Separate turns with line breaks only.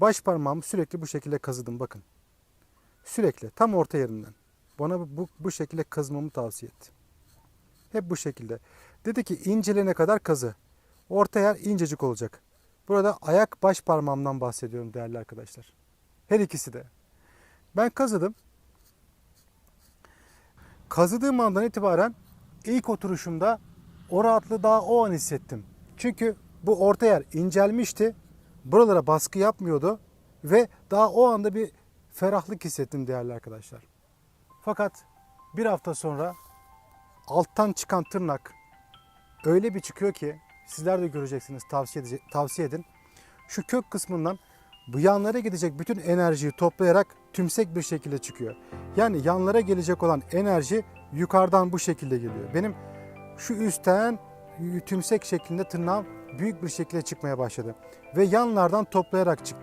Baş parmağımı sürekli bu şekilde kazıdım bakın. Sürekli tam orta yerinden. Bana bu, bu şekilde kazımamı tavsiye etti. Hep bu şekilde. Dedi ki incelene kadar kazı. Orta yer incecik olacak. Burada ayak baş parmağımdan bahsediyorum değerli arkadaşlar. Her ikisi de. Ben kazıdım. Kazıdığım andan itibaren ilk oturuşumda o rahatlığı daha o an hissettim. Çünkü bu orta yer incelmişti. Buralara baskı yapmıyordu ve daha o anda bir ferahlık hissettim değerli arkadaşlar. Fakat bir hafta sonra alttan çıkan tırnak öyle bir çıkıyor ki sizler de göreceksiniz tavsiye, edece- tavsiye edin. Şu kök kısmından bu yanlara gidecek bütün enerjiyi toplayarak tümsek bir şekilde çıkıyor. Yani yanlara gelecek olan enerji yukarıdan bu şekilde geliyor. Benim şu üstten tümsek şeklinde tırnağım büyük bir şekilde çıkmaya başladı. Ve yanlardan toplayarak çıktı.